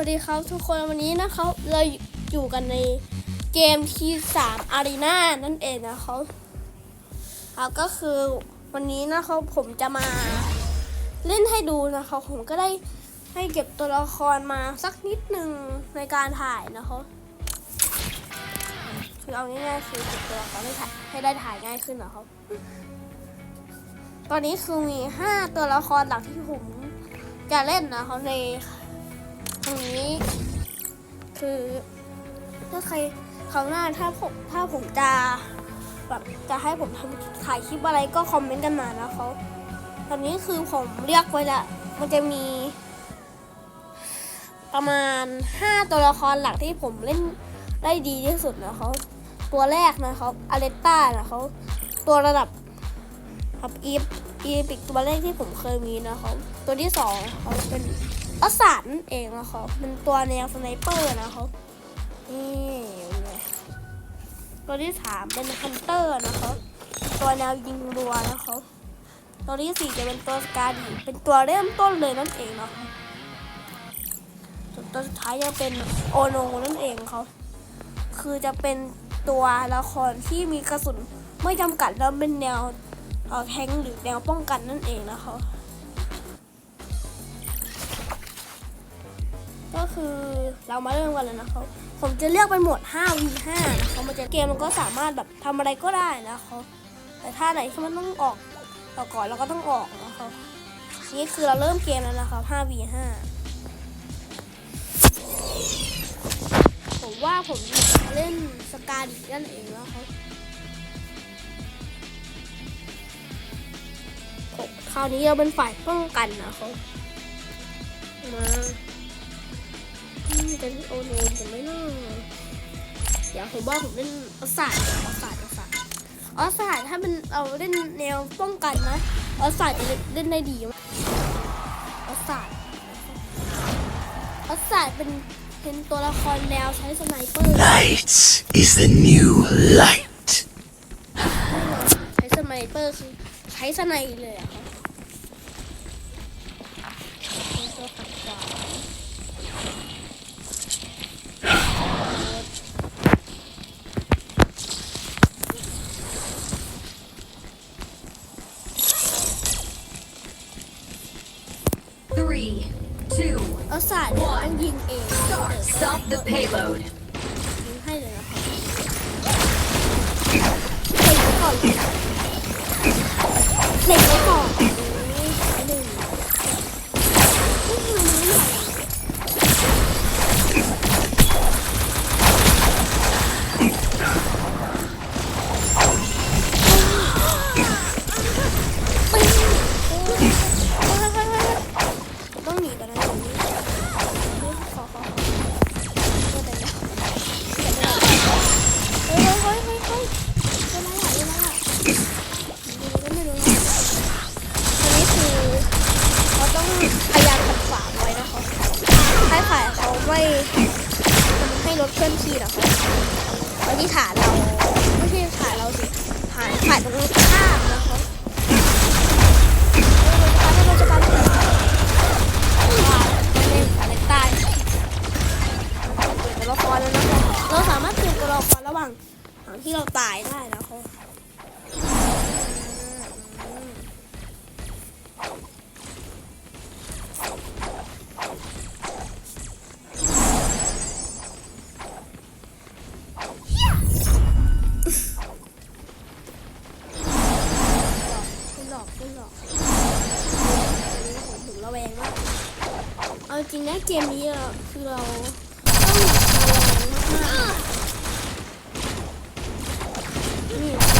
วัสดีครับทุกคนวันนี้นะครับเราอยู่กันในเกมที่3 Arena นั่นเองนะครับครับก็คือวันนี้นะครับผมจะมาเล่นให้ดูนะครับผมก็ได้ให้เก็บตัวละครมาสักนิดหนึ่งในการถ่ายนะครับคือเอาง่ายๆคือเก็บตัวละครให้ถ่ายให้ได้ถ่ายง่ายขึ้นนะครับตอนนี้คือมี5ตัวละครหลักที่ผมจะเล่นนะครับใน ตรงนี้ คือถ้าใครคราวหน้าถ้าผมถ้าผมจะแบบจะให้ผมทำถ่ายคลิปอะไรก็คอมเมนต์กันมานะเขาตอนนี้คือผมเรียกไว้ละมันจะมี ประมาณ 5 ตัวละครหลักที่ผมเล่นได้ดีที่สุดนะครับตัวแรกนะครับอเลต้านะครับตัวระดับครับอีฟอีพิกตัวแรกที่ผมเคยมีนะครับตัวที่สองเขาเป็น อัสสันเองนะครับเป็นตัวแนวสไนเปอร์นะครับนี่เป็นไงตัวที่สามเป็นฮันเตอร์นะครับตัวแนวยิงรัวนะครับตัวที่สี่จะเป็นตัวสกาดีเป็นตัวเริ่มต้นเลยนั่นเองนะครับตัวสุดท้ายจะเป็นโอโนนั่นเองเขาคือจะเป็นตัวละครที่มีกระสุนไม่จำกัดแล้วเป็นแนวแทงหรือแนวป้องกันนั่นเองนะคะ ก็คือเรามาเริ่มกันเลยนะครับผมจะเลือกเป็นหมด 5v5 นะครับมันจะเกมมันก็สามารถแบบทำอะไรก็ได้นะครับแต่ถ้าไหนที่มันต้องออกออกก่อนเราก็ต้องออกนะครับนี่คือเราเริ่มเกมแล้วนะครับ 5v5 ผมว่าผมจะเล่นสกาดินั่นเองนะครับคราวนี้เราเป็นฝ่ายป้องกันนะครับมา อืมเป็นโอโนนผมไม่น่าเดี๋ยวผมว่าผมเล่นออสซาดออสซาดออสซาดออสซาดถ้าเป็นเอาเล่นแนวป้องกันนะออสซาดจะเล่นได้ดีมากออสซาดออสซาดเป็นเป็นตัวละครแนวใช้สไนเปอร์ Light is the new light. ใช้สไนเปอร์คือใช้สไนเลยอะครับเป็นตัวขัดขวาง Three, two, ออสาดเนี่ยต้องยิงเอง stop the payload. ยิงให้เลยนะครับเล็กไว้ก่อนเล็กไว้ก่อน แล้วนะครับเราสามารถเปลี่ยนตัวละครระหว่างระหว่างที่เราตายได้นะครับคุณหลอกคุณหลอกผมถึงระแวงมากเอาจริงนะเกมนี้คือเรา วัง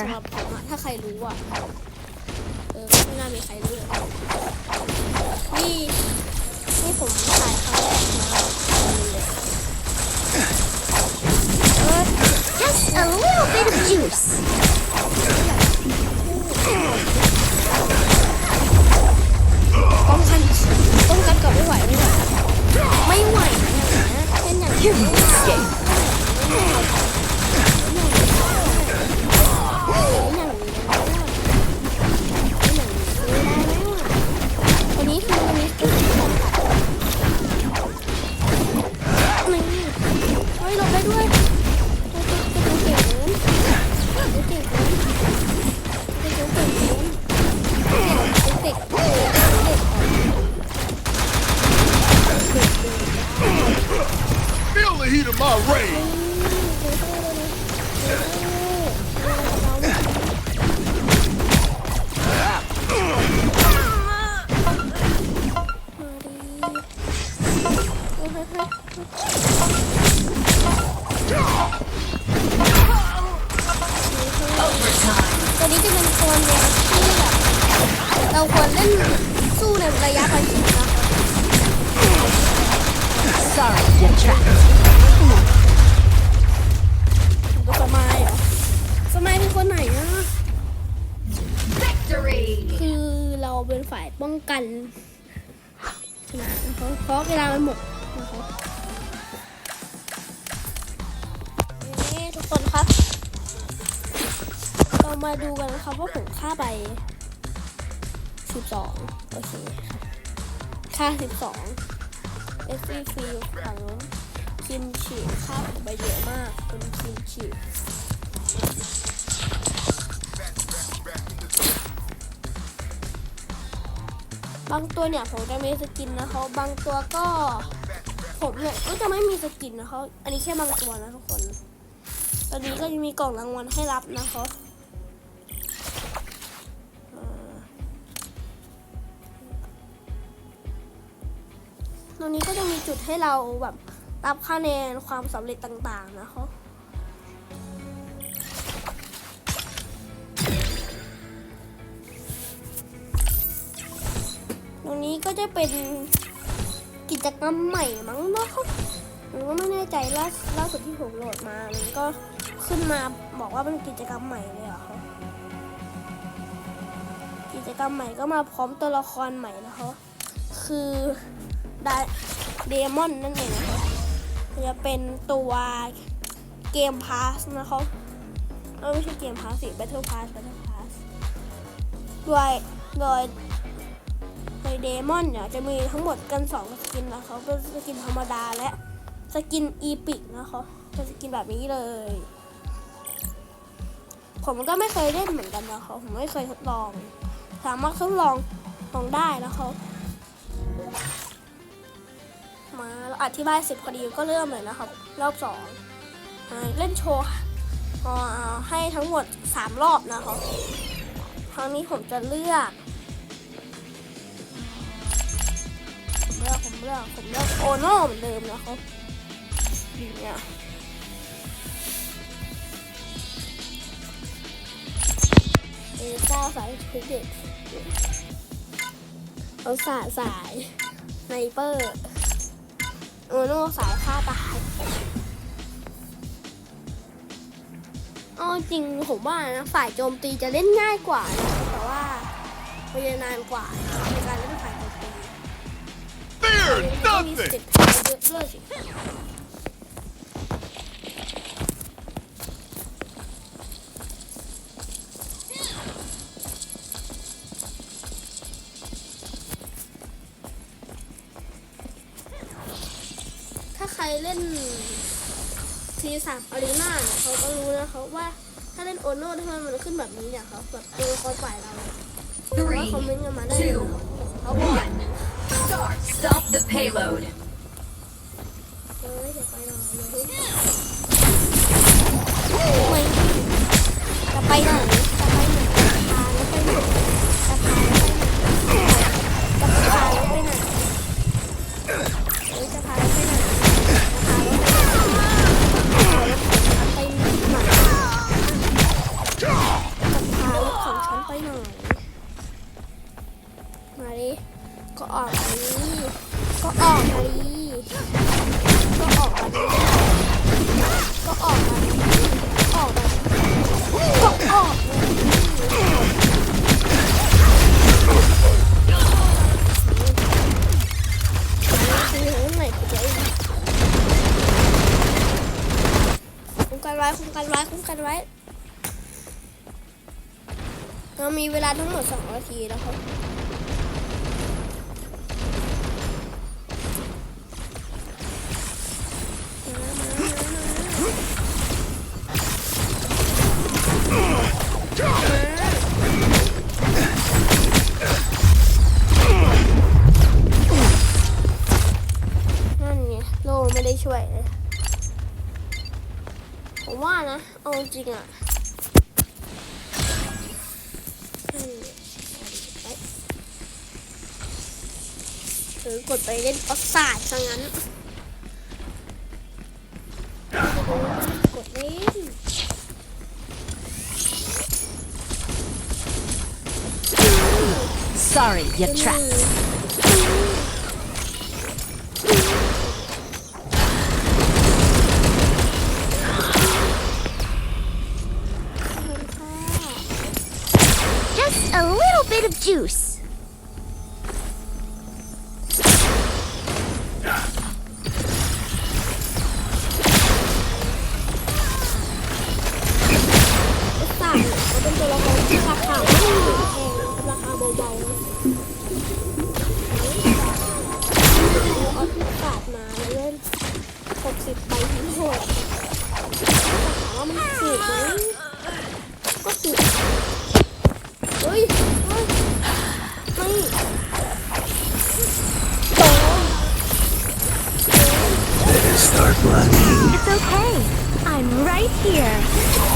สำหรับผมอะถ้าใครรู้อะเออไม่น่ามีใครรู้เลยนี่นี่ผมถ่ายครั้งแรกมาเออ Just a little bit of juice. ป้องกันป้องกันก่อนไม่ไหวไม่ไหวไม่ไหวนะเป็นอย่างนี้ You escape. วั ตัวนี้จะเป็นตัวแนวที่แบบเราควรเล่นสู้ในระยะประชิดนะ Sorry, you're trapped. ดูสมัยเหรอสมัยเป็นคนไหนอะ Victory! คือเราเป็นฝ่ายป้องกันชนะเพราะเวลามันหมดนะคะนี่ ครับ เรามาดูกันนะครับว่าผมฆ่าไป12โอเคค่ะค่า12เอฟซีฟีฝั่งนู้นคิมฉีค่าผมไปเยอะมากเป็นคิมฉีบางตัวเนี่ยผมจะมีสกินนะเขาบางตัวก็ผมเนี่ยก็จะไม่มีสกินนะเขาอันนี้แค่บางตัวนะทุกคน ตอนนี้ก็จะมีกล่องรางวัลให้รับนะคะเอ่อตรงนี้ก็จะมีจุดให้เราแบบรับคะแนนความสำเร็จต่างๆนะคะตรงนี้ก็จะเป็นกิจกรรมใหม่มั้งเนะคะหรือว่าไม่แน่ใจล่าล่าสุดที่ผมโหลดมา มันก็ ขึ้นมาบอกว่าเป็นกิจกรรมใหม่เลยเหรอคะกิจกรรมใหม่ก็มาพร้อมตัวละครใหม่นะคะ คือไดเดมอนนั่นเองนะคะจะเป็นตัวเกมพาสนะคะเออไม่ใช่เกมพาสสิ Battle Pass Battle Pass โดยโดยโดยเดมอนเนี่ยจะมีทั้งหมดกัน 2 สกินนะคะเป็นสกินธรรมดาและสกินอีพิกนะคะเป็นสกินแบบนี้เลย ผมก็ไม่เคยเล่นเหมือนกันนะคะผมไม่เคยทดลอง สามารถทดลองลองได้นะคะมาเราอธิบายเสร็จพอดีก็เริ่มเลยนะครับ รอบสองเล่นโชว์ให้ทั้งหมดสามรอบนะคะครั้งนี้ผมจะเลือกผมเลือกผมเลือกผมเลือกโอโน่เหมือนเดิมนะครับดีเนี่ย เอซ่าสายเพชรเด็ดเอาสายสายสไนเปอร์โอโน่สายฆ่าตายอ๋อจริงผมว่านะฝ่ายโจมตีจะเล่นง่ายกว่านะแต่ว่ามันจะนานกว่าในการเล่นฝ่ายโจมตี Fear ก็มีส nothing. เต็ปเยอะเลย สามอารีนาเนี่ยเขาก็รู้นะครับว่าถ้าเล่นโอโน่ทำไมมันขึ้นแบบนี้เนี่ยครับแบบตัวละครฝ่ายเราว่าคอมเมน Three, ต์กันมาได้ two, เขาบอก one. Start. Stop the payload. เฮ้ยเดี๋ยวไปหน่อยเดี๋ยวเพิ่งไม่จะไปไหนจะไปไหนจะพาแล้วไปไหนจะพา ไว้คุ้มกันไว้คุ้มกันไว้เรามีเวลาทั้งหมดสองนาทีแล้วครับนั่นไงโลไม่ได้ช่วยเลย ผมว่านะเอาจริงอะนั่นไงไปเอกดไปเล่นออสซาดซะงั้นกดเล่น Sorry, you're trapped. Juice. ออ Start running. It's okay. I'm right here.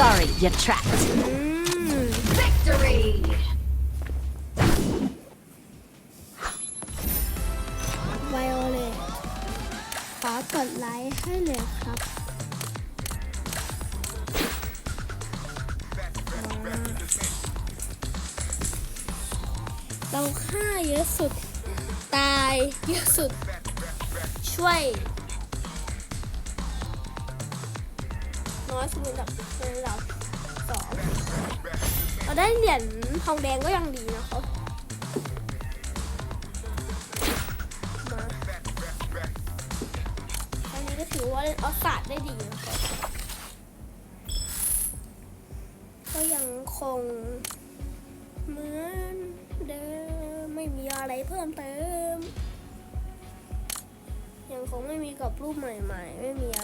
Sorry, you're trapped. อืม Victory. ไวโอเลยขอกดไลค์ให้หน่อยครับเราฆ่าเยอะสุด ตายเยอะสุด ช่วย น้อยสุดในระดับในระดับสองเราได้เหรียญทองแดงก็ยังดีนะครับมาอันนี้ก็ถือว่าเล่นออสซาดได้ดีนะครับก็ยังคงเหมือนเดิมไม่มีอะไรเพิ่มเติม ยังคงไม่มีกับรูปใหม่ ๆ ไม่มีอะ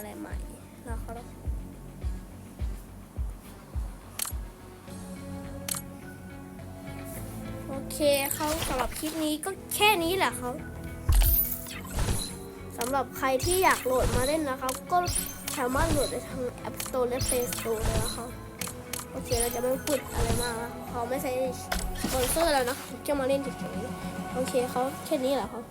ไร เคเขาสำหรับคลิปนี้ก็แค่นี้แหละครับสำหรับใครที่อยากโหลดมาเล่นนะครับ ก็สามารถโหลดได้ทาง App Store และ Play Store เลยนะครับโอเคเราจะไม่พูดอะไรมากนะเขาไม่ใช่สปอนเซอร์แล้วนะจะมาเล่นเฉยๆโอเคเขาแค่นี้แหละครับ